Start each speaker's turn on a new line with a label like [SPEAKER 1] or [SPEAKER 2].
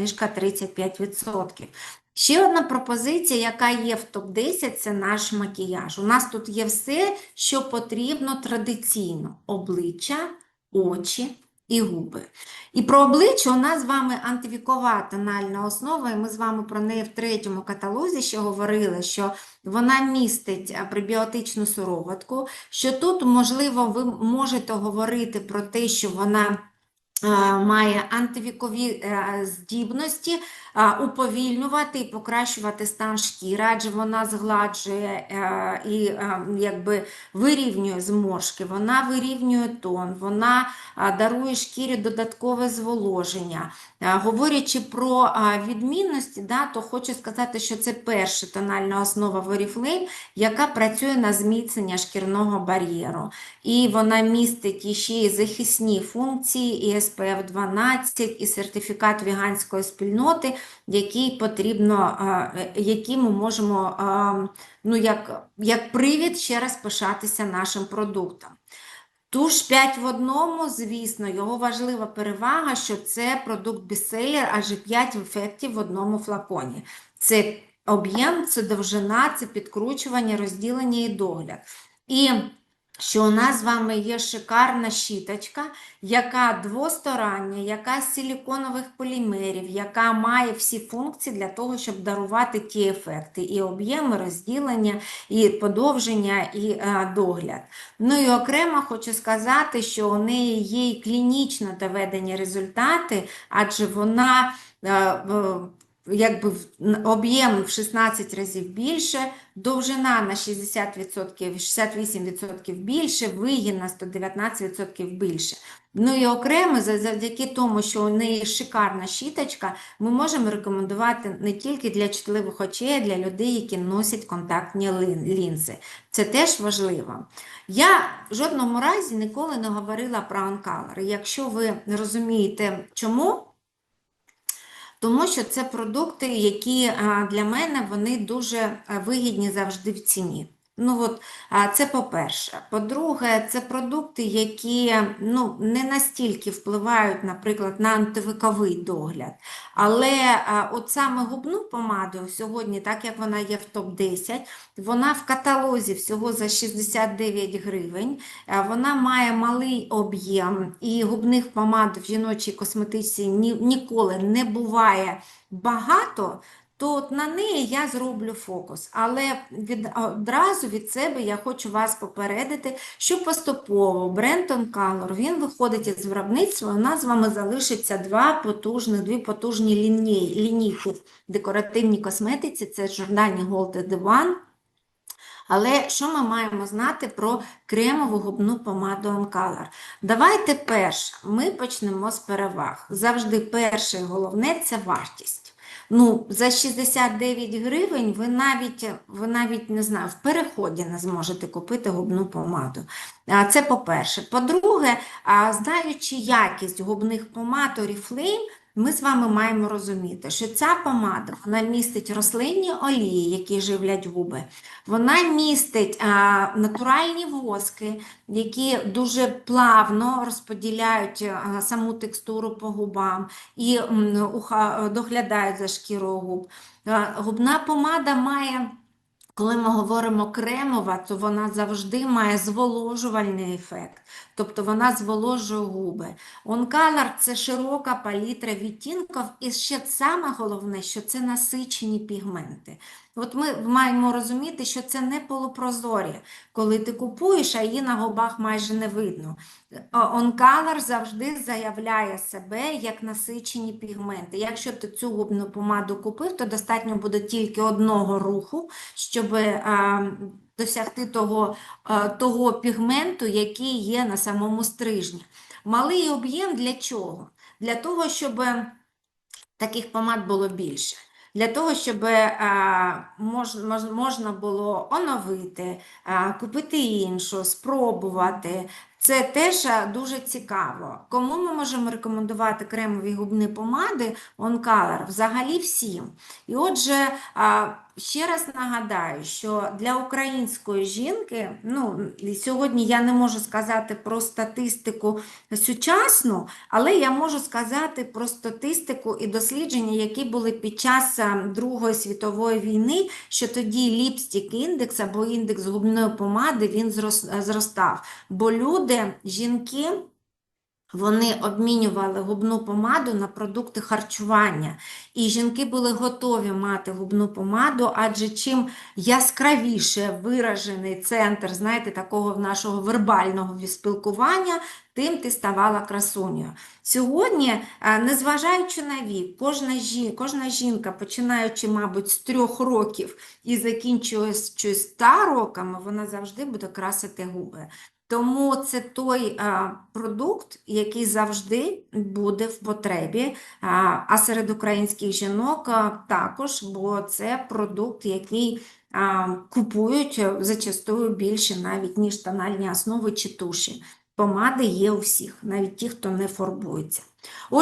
[SPEAKER 1] знижка 35%. Ще одна пропозиція, яка є в топ-10, це наш макіяж. У нас тут є все, що потрібно традиційно: обличчя, очі і губи. І про обличчя у нас з вами антивікова тональна основа, і ми з вами про неї в третьому каталозі ще говорили, що вона містить а, пребіотичну сироватку, що тут, можливо, ви можете говорити про те, що вона е, має антивікові е, здібності уповільнювати і покращувати стан шкіри, адже вона згладжує е, і е, якби вирівнює зморшки, вона вирівнює тон, вона дарує шкірі додаткове зволоження. Е, Говорячи про відмінності, да, то хочу сказати, що це перша тональна основа в Oriflame, яка працює на зміцнення шкірного бар'єру. І вона містить іще й захисні функції, і SPF 12, і сертифікат веганської спільноти, який потрібно, а, е, який ми можемо ну, як, як привід ще раз пишатися нашим продуктом. Туш 5 в одному, звісно, його важлива перевага, що це продукт бестселер, адже 5 ефектів в одному флаконі. Це об'єм, це довжина, це підкручування, розділення і догляд. І що у нас з вами є шикарна щіточка, яка двостороння, яка з силіконових полімерів, яка має всі функції для того, щоб дарувати ті ефекти, і об'єми, розділення, і подовження, і е, догляд. Ну і окремо хочу сказати, що у неї є і клінічно доведені результати, адже вона е, в- якби об'єм в 16 разів більше, довжина на 60%, 68% більше, вигін на 119% більше. Ну і окремо, завдяки тому, що у неї шикарна щіточка, ми можемо рекомендувати не тільки для чутливих очей, а для людей, які носять контактні лінзи. Це теж важливо. Я в жодному разі ніколи не говорила про онкалор. Якщо ви розумієте, чому, тому що це продукти, які для мене вони дуже вигідні завжди в ціні. Ну от, це по-перше. По-друге, це продукти, які ну, не настільки впливають, наприклад, на антивіковий догляд. Але от саме губну помаду сьогодні, так як вона є в топ-10, вона в каталозі всього за 69 гривень. Вона має малий об'єм, і губних помад в жіночій косметиці ні, ніколи не буває багато, то от на неї я зроблю фокус. Але від, одразу від себе я хочу вас попередити, що поступово бренд Color, він виходить із виробництва, у нас з вами залишиться два потужних, дві потужні лінії, лінійки в декоративній косметиці, це журнальні Gold The One, але що ми маємо знати про кремову губну помаду Oncolor? Давайте перше, ми почнемо з переваг. Завжди перше і головне це вартість. Ну, за 69 гривень ви навіть, ви навіть не знаю, в переході не зможете купити губну помаду. Це по-перше. По-друге, знаючи якість губних помад Oriflame, ми з вами маємо розуміти, що ця помада вона містить рослинні олії, які живлять губи. Вона містить а, натуральні воски, які дуже плавно розподіляють а, саму текстуру по губам і м, уха- доглядають за шкірою губ. А, Губна помада має. Коли ми говоримо кремова, то вона завжди має зволожувальний ефект, тобто вона зволожує губи. Онкалар це широка палітра відтінків, і ще саме головне, що це насичені пігменти. От ми маємо розуміти, що це не полупрозорі, коли ти купуєш, а її на губах майже не видно. Онкалар завжди заявляє себе як насичені пігменти. Якщо ти цю губну помаду купив, то достатньо буде тільки одного руху, щоб а, досягти того, а, того пігменту, який є на самому стрижні. Малий об'єм для чого? Для того, щоб таких помад було більше. Для того, щоб мож, можна було оновити, купити іншу, спробувати. Це теж дуже цікаво. Кому ми можемо рекомендувати кремові губні помади OnColor? Взагалі всім. І отже, ще раз нагадаю, що для української жінки, ну, сьогодні я не можу сказати про статистику сучасну, але я можу сказати про статистику і дослідження, які були під час Другої світової війни, що тоді ліпстік індекс або індекс губної помади він зрос- зростав. Бо люди, жінки, вони обмінювали губну помаду на продукти харчування. І жінки були готові мати губну помаду, адже чим яскравіше виражений центр, знаєте, такого нашого вербального спілкування, тим ти ставала красунею. Сьогодні, е, незважаючи на вік, кожна жінка, кожна жінка, починаючи, мабуть, з трьох років і закінчуючи ста роками, вона завжди буде красити губи. Тому це той а, продукт, який завжди буде в потребі, а, а серед українських жінок а, також, бо це продукт, який купують е, зачастую більше навіть, ніж тональні основи чи туші. Помади є у всіх, навіть ті, хто не фарбується. Отже,